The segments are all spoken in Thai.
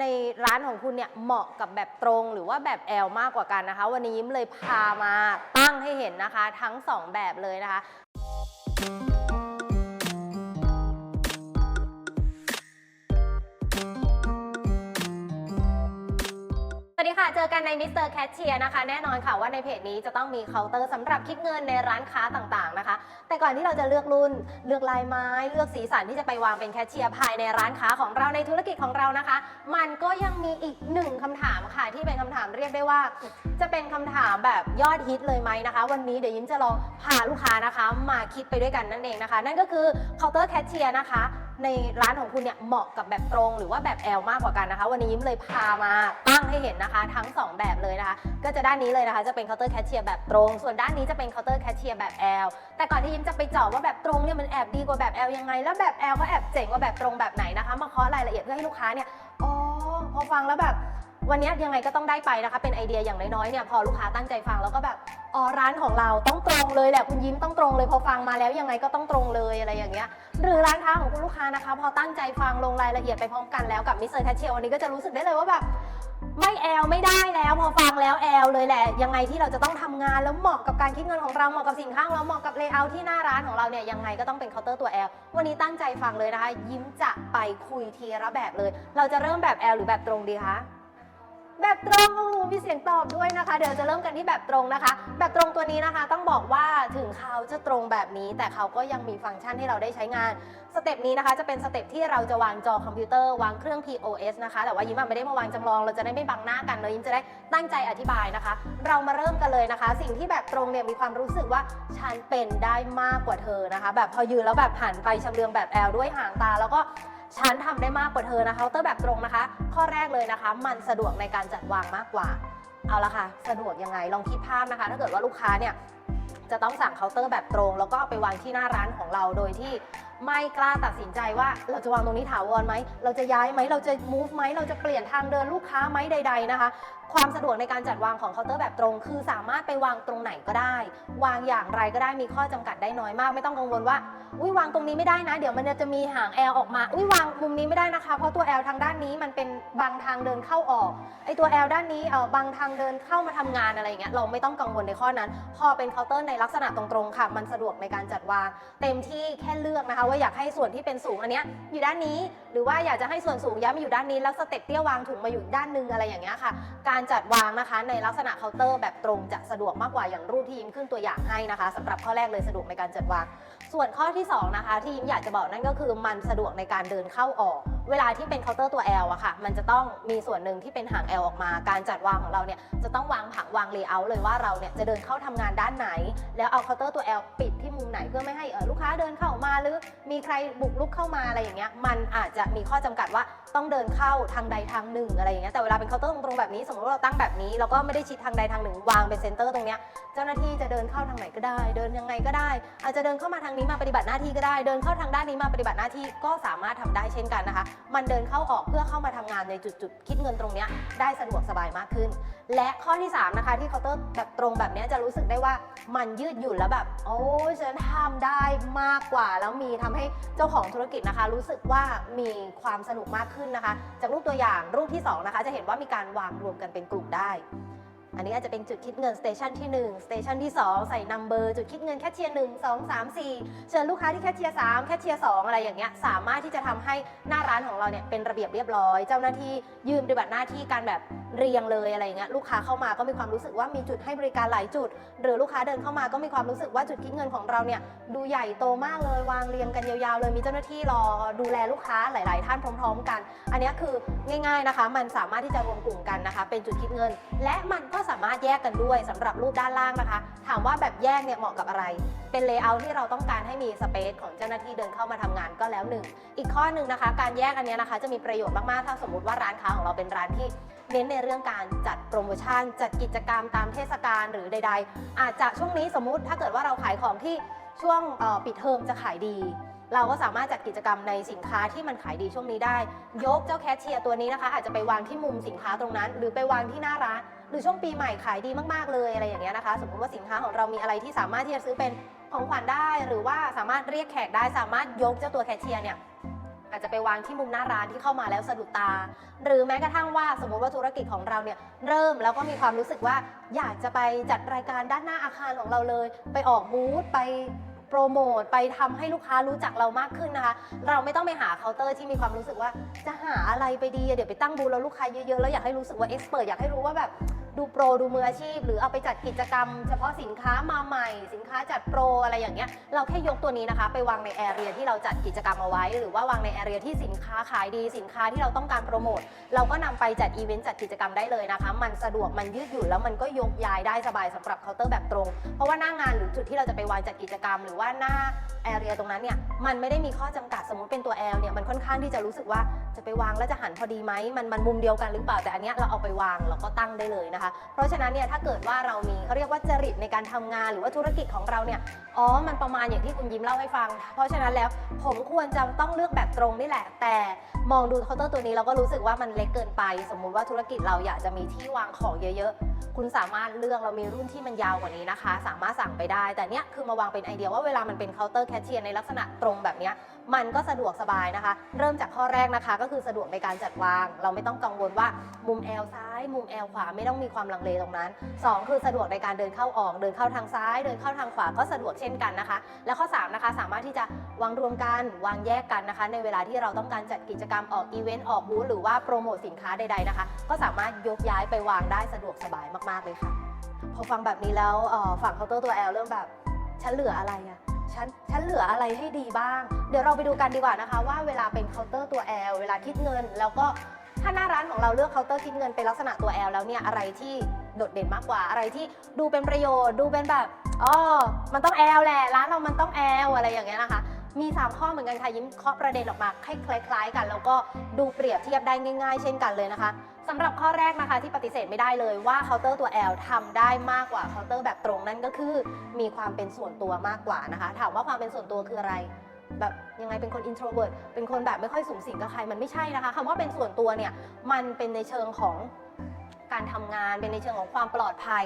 ในร้านของคุณเนี่ยเหมาะกับแบบตรงหรือว่าแบบแอลมากกว่ากันนะคะ วันนี้ยิ้มเลยพามาตั้งให้เห็นนะคะ ทั้ง 2 แบบเลยนะคะ ค่ะ เจอกันในมิสเตอร์แคชเชียร์นะคะ แน่นอนค่ะว่าในเพจนี้จะต้องมีเคาน์เตอร์สำหรับคิดเงินในร้านค้าต่างๆนะคะ แต่ก่อนที่เราจะเลือกรุ่น เลือกลายไม้ เลือกสีสันที่จะไปวางเป็นแคชเชียร์ภายในร้านค้าของเราในธุรกิจของเรานะคะ มันก็ยังมีอีกหนึ่งคำถามค่ะ ที่เป็นคำถามเรียกได้ว่า จะเป็นคำถามแบบยอดฮิตเลยไหมนะคะ วันนี้เดี๋ยวยิ้มจะลองพาลูกค้านะคะ มาคิดไปด้วยกันนั่นเองนะคะ นั่นก็คือเคาน์เตอร์แคชเชียร์นะคะ ในร้านของคุณเนี่ยเหมาะกับแบบตรงหรือว่าแบบแอลมากกว่ากันนะคะ วันนี้ยิ้มเลยพามาตั้งให้เห็นนะคะ ทั้ง 2 แบบเลยนะคะ ก็จะด้านนี้เลยนะคะ จะเป็นเคาน์เตอร์แคชเชียร์แบบตรง ส่วนด้านนี้จะเป็นเคาน์เตอร์แคชเชียร์แบบแอลแต่ก่อนที่ยิ้มจะไปเจาะว่าแบบตรงเนี่ยมันแอบดีกว่าแบบแอลยังไง แล้วแบบแอลก็แอบเจ๋งกว่าแบบตรงแบบไหนนะคะ มาเคาะรายละเอียดเพื่อให้ลูกค้าเนี่ยอ๋อพอฟังแล้วแบบ วันนี้ยังไงก็ต้องได้ไปนะคะ เป็นไอเดียอย่างน้อยๆเนี่ยพอลูกค้าตั้งใจฟังแล้วก็แบบอ๋อร้านของเราต้องตรงเลยแหละคุณยิ้มต้องตรงเลยพอฟังมาแล้วยังไงก็ต้องตรงเลยอะไรอย่างเงี้ยหรือร้านค้าของคุณลูกค้านะคะ พอตั้งใจฟังลงรายละเอียดไปพร้อมกันแล้วกับมิสเตอร์แคชเชียร์วันนี้ก็จะรู้สึกได้เลยว่าแบบไม่แอลไม่ได้แล้วพอฟังแล้วแอลเลยแหละยังไงที่เราจะต้องทำงานแล้วเหมาะกับการคิดเงินของเราเหมาะกับสินค้าของเราเหมาะกับเลเยอร์ที่หน้าร้านของเราเนี่ยยังไงก็ต้องเป็นเคาน์เตอร์ตัวแอลวันนี้ตั้งใจฟังเลยนะคะ ยิ้มจะไปคุยทีละแบบเลย เราจะเริ่มแบบแอลหรือแบบตรงดีคะ แบบตรงโอ้โหมีเสียงตอบด้วยนะคะ เดี๋ยวจะเริ่มกันที่แบบตรงนะคะ แบบตรงตัวนี้นะคะ ต้องบอกว่าถึงเขาจะตรงแบบนี้ แต่เขาก็ยังมีฟังก์ชันให้เราได้ใช้งาน สเต็ปนี้นะคะ จะเป็นสเต็ปที่เราจะวางจอคอมพิวเตอร์วางเครื่อง POS นะคะ แต่ว่ายิ้มอะไม่ได้มาวางจำลอง เราจะได้ไม่บังหน้ากันเนอะยิ้มจะได้ตั้งใจอธิบายนะคะ เรามาเริ่มกันเลยนะคะ สิ่งที่แบบตรงเนี่ยมีความรู้สึกว่าฉันเป็นได้มากกว่าเธอนะคะ แบบพอยืนแล้วแบบหันไปชำเลืองแบบแอลด้วยหางตาแล้วก็ ฉันทำได้มากกว่าเธอนะคะเคาน์เตอร์แบบตรงนะคะ ข้อแรกเลยนะคะ มันสะดวกในการจัดวางมากกว่า เอาละค่ะ สะดวกยังไงลองคิดภาพนะคะ ถ้าเกิดว่าลูกค้าเนี่ยจะต้องสั่งเคาน์เตอร์แบบตรง แล้วก็ไปวางที่หน้าร้านของเราโดยที่ไม่กล้าตัดสินใจว่าเราจะวางตรงนี้ถาวรไหม เราจะย้ายไหม เราจะ move ไหม เราจะเปลี่ยนทางเดินลูกค้าไหมใด ๆนะคะ ความสะดวกในการจัดวางของเคาน์เตอร์แบบตรง คือสามารถไปวางตรงไหนก็ได้ วางอย่างไรก็ได้มีข้อจำกัดได้น้อยมาก ไม่ต้องกังวลว่าอุ้ยวางตรงนี้ไม่ได้นะ เดี๋ยวมันจะมีหาง L อลออกมาอุ้ยวางมุมนี้ไม่ได้นะคะ เพราะตัว L ทางด้านนี้มันเป็นบางทางเดินเข้าออกไอตัว L ด้านนี้เออบางทางเดินเข้ามาทำงานอะไรอย่างเงี้ยเราไม่ต้องกังวลในข้อนั้น พอเป็นเคาน์เตอร์ในลักษณะตรงๆค่ะ มันสะดวกในการจัดวาง เต็มที่แค่เลือกนะคะ ว่าอยากให้ส่วนที่เป็นสูงอันเนี้ยอยู่ด้านนี้ หรือว่าอยากจะให้ส่วนสูงย้ายมาอยู่ด้านนี้แล้วสเต็ปเตี้ยวางถุงมาอยู่ด้านหนึงอะไรอย่างเงี้ยค่ะ การจัดวางนะคะ ในลักษณะเคาน์เตอร์แบบตรงจะสะดวกมากกว่าอย่างรูปที่ยิ้มขึ้นตัวอย่างให้นะคะสำหรับข้อแรกเลยสะดวกในการจัดวาง ส่วนข้อที่2นะคะที่ยิ้มอยากจะบอกนั่นก็คือมันสะดวกในการเดินเข้าออก เวลาที่เป็นเคาน์เตอร์ตัว L อะค่ะ มันจะต้องมีส่วนหนึ่งที่เป็นหาง L ออกมา การจัดวางของเราเนี่ยจะต้องวางผังวางเลเยอร์เลยว่าเราเนี่ยจะเดินเข้าทำงานด้านไหน แล้วเอาเคาน์เตอร์ตัว L ปิดที่มุมไหนเพื่อไม่ให้เออลูกค้าเดินเข้ามาหรือมีใครบุกลุกเข้ามาอะไรอย่างเงี้ยมันอาจจะมีข้อจำกัดว่าต้องเดินเข้าทางใดทางหนึ่งอะไรอย่างเงี้ยแต่เวลาเป็นเคาน์เตอร์ตรงๆแบบนี้สมมติว่าเราตั้งแบบนี้แล้วก็ไม่ได้ชิดทางใดทางหนึ่งวางเป็นเซนเตอร์ตรงเนี้ยเจ้าหน้าที่จะเดินเข้าทางไหนก็ได้ เดินยังไงก็ได้ อาจจะเดินเข้ามาทางนี้มาปฏิบัติหน้าที่ก็ได้ เดินเข้าทางด้านนี้มาปฏิบัติหน้าที่ก็สามารถทำได้เช่นกันนะคะมันเดินเข้าออกเพื่อเข้ามาทำงานในจุดๆ คิดเงินตรงนี้ได้สะดวกสบายมากขึ้น และข้อที่สามนะคะที่เคาน์เตอร์แบบตรงแบบนี้จะรู้สึกได้ว่ามันยืดหยุ่นแล้วแบบ โอ้ยฉันทำได้มากกว่า แล้วมีทำให้เจ้าของธุรกิจนะคะ รู้สึกว่ามีความสนุกมากขึ้นนะคะ จากรูปตัวอย่างรูปที่สองนะคะจะเห็นว่ามีการวางรวมกันเป็นกลุ่มได้ อันนี้อาจจะเป็นจุดคิดเงินสเตชันที่1สเตชันที่2 ใส่นัมเบอร์จุดคิดเงินแคชเชียร์1 2 3 4เชิญลูกค้าที่แคชเชียร์3แคชเชียร์2องอะไรอย่างเงี้ยสามารถที่จะทำให้หน้าร้านของเราเนี่ยเป็นระเบียบเรียบร้อย เจ้าหน้าที่ยืนปฏิบัติหน้าที่การแบบเรียงเลยอะไรอย่างเงี้ยลูกค้าเข้ามาก็มีความรู้สึกว่ามีจุดให้บริการหลายจุด หรือลูกค้าเดินเข้ามาก็มีความรู้สึกว่าจุดคิดเงินของเราเนี่ยดูใหญ่โตมากเลยวางเรียงกันยาวๆ เลยมีเจ้าหน้าที่รอดูแลลูกค้าหลาย ๆ ท่านพร้อม ๆ กัน อันนี้คือง่าย ๆนะคะ มันสามารถที่จะรวมกลุ่มกันนะคะ เป็นจุดคิดเงิน และมันก็สามารถแยกกันด้วยสำหรับรูปด้านล่างนะคะ ถามว่าแบบแยกเนี่ยเหมาะกับอะไร เป็นเลเยอร์ที่เราต้องการให้มีสเปซของเจ้าหน้าที่เดินเข้ามาทำงานก็แล้วหนึ่งอีกข้อหนึ่งนะคะ การแยกอันเนี้ยนะคะ จะมีประโยชน์มากๆถ้าสมมติว่าร้านค้าของเราเป็นร้านที่เน้นในเรื่องการจัดโปรโมชั่น จัดกิจกรรมตามเทศกาลหรือใด ๆ อาจจะช่วงนี้สมมุติถ้าเกิดว่าเราขายของที่ช่วงปิดเทอมจะขายดี เราก็สามารถจัดกิจกรรมในสินค้าที่มันขายดีช่วงนี้ได้ ยกเจ้าแคชเชียร์ตัวนี้นะคะ อาจจะไปวางที่มุมสินค้าตรงนั้น หรือไปวางที่หน้าร้าน หรือช่วงปีใหม่ขายดีมากๆเลยอะไรอย่างเงี้ยนะคะ สมมติว่าสินค้าของเรามีอะไรที่สามารถที่จะซื้อเป็นของขวัญได้ หรือว่าสามารถเรียกแขกได้สามารถยกเจ้าตัวแคชเชียร์เนี่ยอาจจะไปวางที่มุมหน้าร้านที่เข้ามาแล้วสะดุดตา หรือแม้กระทั่งว่าสมมติว่าธุรกิจของเราเนี่ยเริ่มแล้วก็มีความรู้สึกว่า อยากจะไปจัดรายการด้านหน้าอาคารของเราเลย ไปออกบูธไป โปรโมทไปทำให้ลูกค้ารู้จักเรามากขึ้นนะคะ เราไม่ต้องไปหาเคาน์เตอร์ที่มีความรู้สึกว่า จะหาอะไรไปดีเดี๋ยวไปตั้งบูธแล้วลูกค้าเยอะๆแล้วอยากให้รู้สึกว่าเอ็กซ์เพรสอยากให้รู้ว่าแบบ ดูโปรดูมืออาชีพ หรือเอาไปจัดกิจกรรม เฉพาะสินค้ามาใหม่ สินค้าจัดโปรอะไรอย่างเงี้ยเราแค่ยกตัวนี้นะคะ ไปวางในแอเรียที่เราจัดกิจกรรมเอาไว้ หรือว่าวางในแอเรียที่สินค้าขายดีสินค้าที่เราต้องการโปรโมทเราก็นำไปจัดอีเวนต์จัดกิจกรรมได้เลยนะคะ มันสะดวกมันยืดหยุ่นแล้วมันก็ยกย้ายได้สบายสำหรับเคาน์เตอร์แบบตรง เพราะว่าหน้างานหรือจุดที่เราจะไปวางจัดกิจกรรม หรือว่าหน้าแอเรียตรงนั้นเนี่ย มันไม่ได้มีข้อจำกัดสมมติเป็นตัว L เนี่ยมันค่อนข้างที่จะรู้สึกว่าจะไปวางแล้วจะหันพอดีไหมมันมันมุมเดียวกันหรือเปล่าแต่อันเนี้ยเราเอาไปวางแล้วก็ตั้งได้เลยนะคะ เพราะฉะนั้นเนี่ยถ้าเกิดว่าเรามีเขาเรียกว่าจริตในการทำงานหรือว่าธุรกิจของเราเนี่ยอ๋อมันประมาณอย่างที่คุณยิ้มเล่าให้ฟัง เพราะฉะนั้นแล้วผมควรจะต้องเลือกแบบตรงนี่แหละ แต่มองดูเคาน์เตอร์ตัวนี้เราก็รู้สึกว่ามันเล็กเกินไป สมมุติว่าธุรกิจเราอยากจะมีที่วางของเยอะๆ คุณสามารถเลือกเรามีรุ่นที่มันยาวกว่านี้นะคะ สามารถสั่งไปได้ แต่เนี้ยคือมาวางเป็นไอเดียว่าเวลามันเป็นเคาน์เตอร์แคชเชียร์ในลักษณะตรงแบบนี้มันก็สะดวกสบายนะคะ เริ่มจากข้อแรกนะคะก็คือสะดวกในการจัดวาง เราไม่ต้องกังวลว่ามุมแอลซ้าย มุมแอลขวาไม่ต้องมีความลังเลตรงนั้น 2 คือสะดวกในการเดินเข้าออกเดินเข้าทางซ้าย เดินเข้าทางขวาก็สะดวกเช่นกันนะคะ และข้อ3นะคะสามารถที่จะวางรวมกันวางแยกกันนะคะ ในเวลาที่เราต้องการจัดกิจกรรมออกอีเวนต์ออกบูธหรือว่าโปรโมทสินค้าใดๆนะคะ ก็สามารถยกย้ายไปวางได้สะดวกสบายมากๆเลยค่ะพอฟังแบบนี้แล้วฝั่งเคาน์เตอร์ตัว L เริ่มแบบฉันเหลืออะไรอะ ฉันฉันเหลืออะไรให้ดีบ้าง เดี๋ยวเราไปดูกันดีกว่านะคะ ว่าเวลาเป็นเคาน์เตอร์ตัว L เวลาคิดเงิน แล้วก็ถ้าหน้าร้านของเราเลือกเคาน์เตอร์คิดเงินเป็นลักษณะตัว L แล้วเนี่ยอะไรที่โดดเด่นมากกว่าอะไรที่ดูเป็นประโยชน์ดูเป็นแบบอ๋อมันต้อง L แหละร้านเรามันต้อง L อะไรอย่างเงี้ยนะคะ มี 3 ข้อเหมือนกันค่ะยิ้มเคาะประเด็นออกมาคล้ายๆ กัน แล้วก็ดูเปรียบเทียบได้ง่าย ๆ เช่นกันเลยนะคะสำหรับข้อแรกนะคะที่ปฏิเสธไม่ได้เลยว่าเคาน์เตอร์ตัว L ทำได้มากกว่าเคาน์เตอร์แบบตรงนั่นก็คือ มีความเป็นส่วนตัวมากกว่านะคะ ถามว่าความเป็นส่วนตัวคืออะไรแบบยังไงเป็นคน introvert เป็นคนแบบไม่ค่อยสูงสิงกับใครมันไม่ใช่นะคะคำว่าเป็นส่วนตัวเนี่ยมันเป็นในเชิงของ การทำงานเป็นในเชิงของความปลอดภัย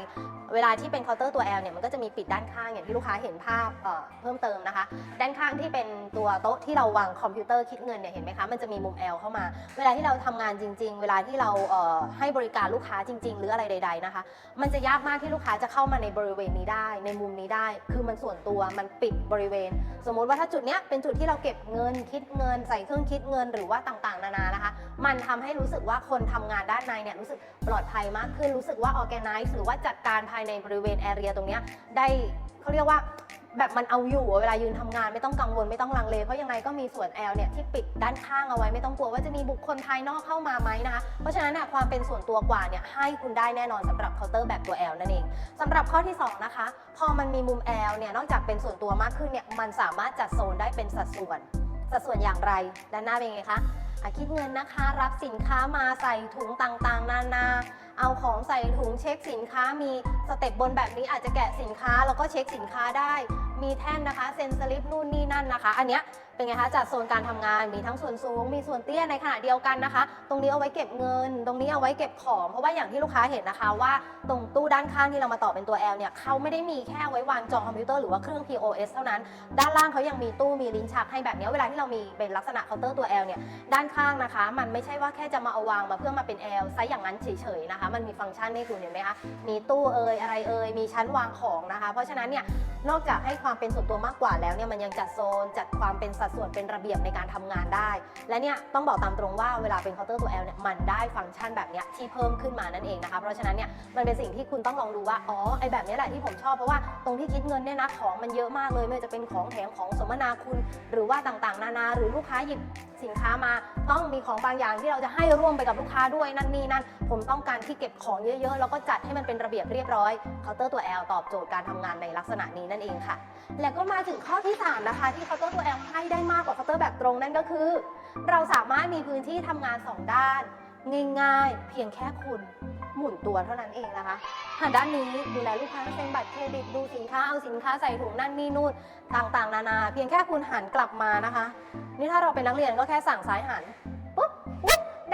เวลาที่เป็นเคาน์เตอร์ตัว L เนี่ยมันก็จะมีปิดด้านข้างอย่างที่ลูกค้าเห็นภาพเอ่อเพิ่มเติมนะคะ ด้านข้างที่เป็นตัวโต๊ะที่เราวางคอมพิวเตอร์คิดเงินเนี่ยเห็นไหมคะมันจะมีมุม L เข้ามา เวลาที่เราทำงานจริง ๆ เวลาที่เราเอ่อให้บริการลูกค้าจริง ๆ หรืออะไรใด ๆนะคะ มันจะยากมากที่ลูกค้าจะเข้ามาในบริเวณนี้ได้ ในมุมนี้ได้ คือมันส่วนตัวมันปิดบริเวณ สมมุติว่าถ้าจุดเนี้ยเป็นจุดที่เราเก็บเงินคิดเงิน ใส่เครื่องคิดเงินหรือว่าต่างๆ นานานะคะ มันทำให้รู้สึกว่าคนทำงานด้านในเนี่ยรู้สึกปลอดภัยมากขึ้นรู้สึกว่า organize หรือว่าจัดการภายในบริเวณ area ตรงเนี้ยได้เขาเรียกว่าแบบมันเอาอยู่เวลายืนทำงานไม่ต้องกังวลไม่ต้องลังเลเพราะยังไงก็มีส่วน L เนี่ยที่ปิดด้านข้างเอาไว้ไม่ต้องกลัวว่าจะมีบุคคลภายนอกเข้ามาไหมนะคะเพราะฉะนั้นนี่ยความเป็นส่วนตัวกว่าเนี่ยให้คุณได้แน่นอนสำหรับเคาน์เตอร์แบบตัว L นั่นเองสำหรับข้อที่ 2 นะคะ พอมันมีมุม L เนี่ยนอกจากเป็นส่วนตัวมากขึ้นเนี่ยมันสามารถจัดโซนได้เป็นสัดส่วน สัดส่วนอย่างไรด้านหน้าเป็นไงคะะคิดเงินนะคะ รับสินค้ามาใส่ถุงต่างๆ นานา เอาของใส่ถุงเช็คสินค้ามีสเต็ปบนแบบนี้อาจจะแกะสินค้าแล้วก็เช็คสินค้าได้ มีแท่นนะคะ เซ็นสลิปนู่นนี่นั่นนะคะ อันเนี้ยเป็นไงคะจัดโซนการทำงานมีทั้งส่วนสูง มีส่วนเตี้ยในขณะเดียวกันนะคะ ตรงนี้เอาไว้เก็บเงิน ตรงนี้เอาไว้เก็บของ เพราะว่าอย่างที่ลูกค้าเห็นนะคะว่าตรงตู้ด้านข้างที่เรามาต่อเป็นตัว L เนี่ยเขาไม่ได้มีแค่ไว้วางจอคอมพิวเตอร์หรือว่าเครื่อง POS เท่านั้น ด้านล่างเขายังมีตู้มีลิ้นชักให้แบบนี้เวลาที่เรามีเป็นลักษณะเคาน์เตอร์ตัว L เนี่ยด้านข้างนะคะ มันไม่ใช่ว่าแค่จะมาเอาวางมาเพื่อมาเป็น L ไซส์อย่างนั้นเฉยๆนะคะ มันมีฟังก์ชันให้คุณเห็นไหมคะมีตู้เอ่ยอะไรเอ่ยมีชั้นวางของนะคะ เพราะฉะนั้นเนี่ยนอกจากให้ความเป็นส่วนตัวมากกว่าแล้วเนี่ยมันยังจัดโซน จัดความเป็นสัดส่วนเป็นระเบียบในการทำงานได้ และเนี่ยต้องบอกตามตรงว่าเวลาเป็นเคาน์เตอร์ตัว L เนี่ยมันได้ฟังก์ชันแบบเนี้ยที่เพิ่มขึ้นมานั่นเองนะคะเพราะฉะนั้นเนี่ยมันเป็นสิ่งที่คุณต้องลองดูว่าอ๋อไอแบบนี้แหละที่ผมชอบเพราะว่าตรงที่คิดเงินเนี่ยนะของมันเยอะมากเลย ไม่ว่าจะเป็นของแถมของสมนาคุณหรือว่าต่างๆ นานา หรือลูกค้าหยิบสินค้ามาต้องมีของบางอย่างที่เราจะให้ร่วมไปกับลูกค้าด้วยนั่นนี่นั่น ผมต้องการที่เก็บของเยอะๆ แล้วก็จัดให้มันเป็นระเบียบเรียบร้อยเคาน์เตอร์ตัว L ตอบโจทย์การทำงานในลักษณะนี้นั่นเองค่ะแล้วก็มาถึงข้อที่ 3 นะคะ ที่เคาน์เตอร์ตัว L ให้ได้มากกว่าเคาน์เตอร์แบบตรงนั่นก็คือ เราสามารถมีพื้นที่ทำงาน 2 ด้าน ง่ายๆ เพียงแค่คุณหมุนตัวเท่านั้นเองนะคะหันด้านนี้ดูแลลูกค้าเซ็นบัตรเครดิตดูสินค้าเอาสินค้าใส่ถุงนั่นนี่นู่นต่างๆ นานา เพียงแค่คุณหันกลับมานะคะ นี่ถ้าเราเป็นนักเรียนก็แค่สั่งซ้ายหัน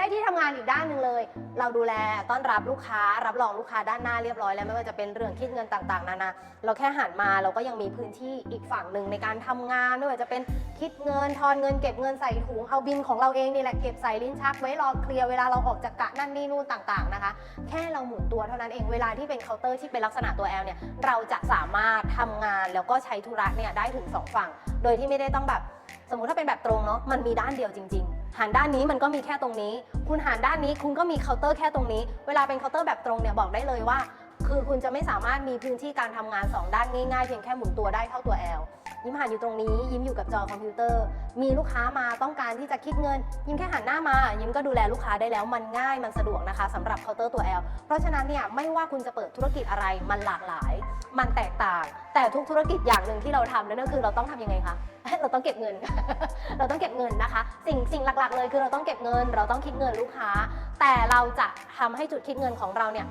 ได้ที่ทำงานอีกด้านหนึ่งเลย เราดูแลต้อนรับลูกค้า รับรองลูกค้าด้านหน้าเรียบร้อยแล้วไม่ว่าจะเป็นเรื่องคิดเงินต่างๆนานาเราแค่หันมาเราก็ยังมีพื้นที่อีกฝั่งหนึ่งในการทำงานไม่ว่าจะเป็นคิดเงินทอนเงินเก็บเงินใส่ถุงเอาบินของเราเองนี่แหละเก็บใส่ลิ้นชักไว้รอเคลียร์เวลาเราออกจากกะนั่นนี่นู่นต่างๆนะคะ แค่เราหมุนตัวเท่านั้นเองเวลาที่เป็นเคาน์เตอร์ที่เป็นลักษณะตัว L เนี่ยเราจะสามารถทำงานแล้วก็ใช้ธุระเนี่ยได้ถึงสองฝั่ง โดยที่ไม่ได้ต้องแบบ สมมุติถ้าเป็นแบบตรงเนาะมันมีด้านเดียวจริง ๆ หันด้านนี้มันก็มีแค่ตรงนี้ คุณหันด้านนี้คุณก็มีเคาน์เตอร์แค่ตรงนี้ เวลาเป็นเคาน์เตอร์แบบตรงเนี่ยบอกได้เลยว่า คือคุณจะไม่สามารถมีพื้นที่การทำงาน 2 ด้านง่ายๆเพียงแค่หมุนตัวได้เท่าตัว L ยิ้มหันอยู่ตรงนี้ ยิ้มอยู่กับจอคอมพิวเตอร์ มีลูกค้ามาต้องการที่จะคิดเงิน ยิ้มแค่หันหน้ามา ยิ้มก็ดูแลลูกค้าได้แล้วมันง่ายมันสะดวกนะคะสำหรับเคาน์เตอร์ตัว L เพราะฉะนั้นเนี่ยไม่ว่าคุณจะเปิดธุรกิจอะไรมันหลากหลาย มันแตกต่าง แต่ทุกธุรกิจอย่างหนึ่งที่เราทำนั่นก็คือเราต้องทำยังไงคะเราต้องเก็บเงิน เราต้องเก็บเงินนะคะ สิ่งสิ่งหลักๆ เลยคือเราต้องเก็บเงิน เราต้องคิดเงินลูกค้า แต่เราจะทำให้จุดคิดเงินของเราเนี่ย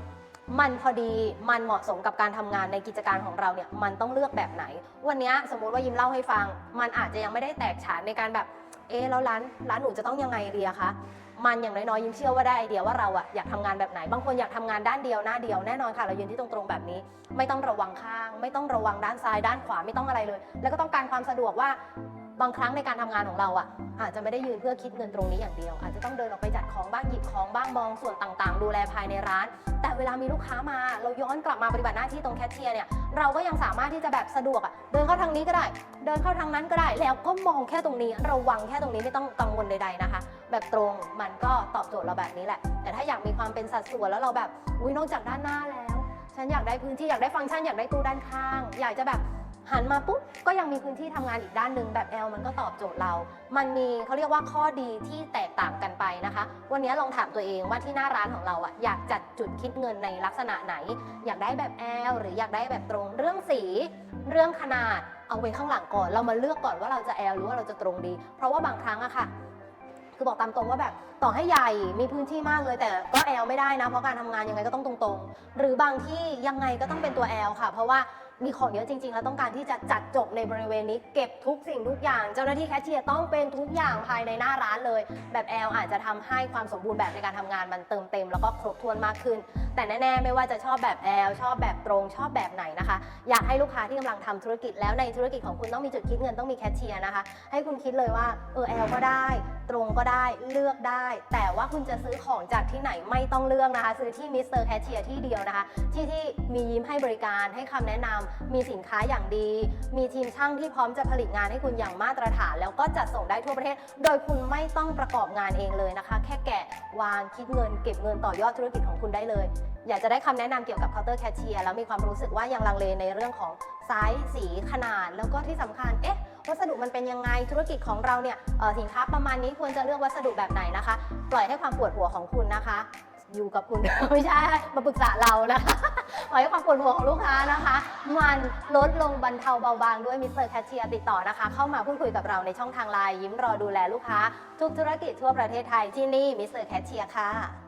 มันพอดีมันเหมาะสมกับการทำงานในกิจการของเราเนี่ยมันต้องเลือกแบบไหน วันนี้สมมุติว่ายิ้มเล่าให้ฟัง มันอาจจะยังไม่ได้แตกฉานในการแบบเอ๊ะแล้วร้านร้านหนูจะต้องยังไงดีอะคะมันอย่างน้อยๆยิ้มเชื่อว่าได้ไอเดียว่าเราอะอยากทำงานแบบไหน บางคนอยากทำงานด้านเดียวหน้าเดียวแน่นอนค่ะเรายืนที่ตรงๆแบบนี้ ไม่ต้องระวังข้าง ไม่ต้องระวังด้านซ้ายด้านขวาไม่ต้องอะไรเลย แล้วก็ต้องการความสะดวกว่าบางครั้งในการทำงานของเราอะอาจจะไม่ได้ยืนเพื่อคิดเงินตรงนี้อย่างเดียว อาจจะต้องเดินออกไปางหยิบของบ้างมองส่วนต่างๆ ดูแลภายในร้าน แต่เวลามีลูกค้ามา เราย้อนกลับมาปฏิบัติหน้าที่ตรงแคชเชียร์เนี่ยเราก็ยังสามารถที่จะแบบสะดวกอะเดินเข้าทางนี้ก็ได้ เดินเข้าทางนั้นก็ได้ แล้วก็มองแค่ตรงนี้ระวังแค่ตรงนี้ไม่ต้องกังวลใดๆนะคะ แบบตรงมันก็ตอบโจทย์เราแบบนี้แหละ แต่ถ้าอยากมีความเป็นสัดส่วนแล้วเราแบบอุ้ยนอกจากด้านหน้าแล้ว ฉันอยากได้พื้นที่อยากได้ฟังก์ชันอยากได้ตู้ด้านข้าง อยากจะแบบ หันมาปุ๊บก็ยังมีพื้นที่ทำงานอีกด้านหนึ่งแบบ L มันก็ตอบโจทย์เรา มันมีเขาเรียกว่าข้อดีที่แตกต่างกันไปนะคะ วันนี้ลองถามตัวเองว่าที่หน้าร้านของเราอะอยากจัดจุดคิดเงินในลักษณะไหน อยากได้แบบ L หรืออยากได้แบบตรงเรื่องสี เรื่องขนาดเอาไว้ข้างหลังก่อน เรามาเลือกก่อนว่าเราจะ L หรือว่าเราจะตรงดี เพราะว่าบางครั้งอะค่ะคือบอกตามตรงว่าแบบต่อให้ใหญ่มีพื้นที่มากเลยแต่ก็ L ไม่ได้นะ เพราะการทำงานยังไงก็ต้องตรงๆ หรือบางที่ยังไงก็ต้องเป็นตัว L ค่ะ เพราะว่า มีของเยอะจริง ๆ แล้วต้องการที่จะจัดจบในบริเวณนี้เก็บทุกสิ่งทุกอย่าง เจ้าหน้าที่แคชเชียร์ต้องเป็นทุกอย่างภายในหน้าร้านเลย แบบ L อลอาจจะทำให้ความสมบูรณ์แบบในการทำงานมันเติมเต็มแล้วก็ครบถ้วนมากขึ้น แต่แน่ๆไม่ว่าจะชอบแบบ L ชอบแบบตรงชอบแบบไหนนะคะ อยากให้ลูกค้าที่กำลังทำธุรกิจแล้วในธุรกิจของคุณต้องมีจุดคิดเงินต้องมีแคชเชียร์นะคะ ให้คุณคิดเลยว่าเออ L ก็ได้ ตรงก็ได้เลือกได้ แต่ว่าคุณจะซื้อของจากที่ไหนไม่ต้องเลือกนะคะ ซื้อที่มิสเตอร์แคชเชียร์ที่เดียวนะคะ ที่ที่มียิ้มให้บริการให้คำแนะนำมีสินค้าอย่างดี มีทีมช่างที่พร้อมจะผลิตงานให้คุณอย่างมาตรฐาน แล้วก็จัดส่งได้ทั่วประเทศ โดยคุณไม่ต้องประกอบงานเองเลยนะคะ แค่แกะวางคิดเงิน เก็บเงินต่อยอดธุรกิจของคุณได้เลย อยากจะได้คำแนะนำเกี่ยวกับเคาน์เตอร์แคชเชียร์แล้วมีความรู้สึกว่ายังลังเลในเรื่องของไซส์สีขนาด แล้วก็ที่สำคัญเอ๊ะวัสดุมันเป็นยังไงธุรกิจของเราเนี่ยสินค้าประมาณนี้ควรจะเลือกวัสดุแบบไหนนะคะ ปล่อยให้ความปวดหัวของคุณนะคะ อยู่กับคุณ ไม่ใช่มาปรึกษาเรานะคะขอให้ความปวดหัวของลูกค้านะคะ มันลดลงบรรเทาเบาบางด้วยมิสเตอร์แคชเชียร์ติดต่อนะคะ เข้ามาพูดคุยกับเราในช่องทางไลน์ยิ้มรอดูแลลูกค้า ทุกธุรกิจทั่วประเทศไทยที่นี่มิสเตอร์แคชเชียร์ค่ะ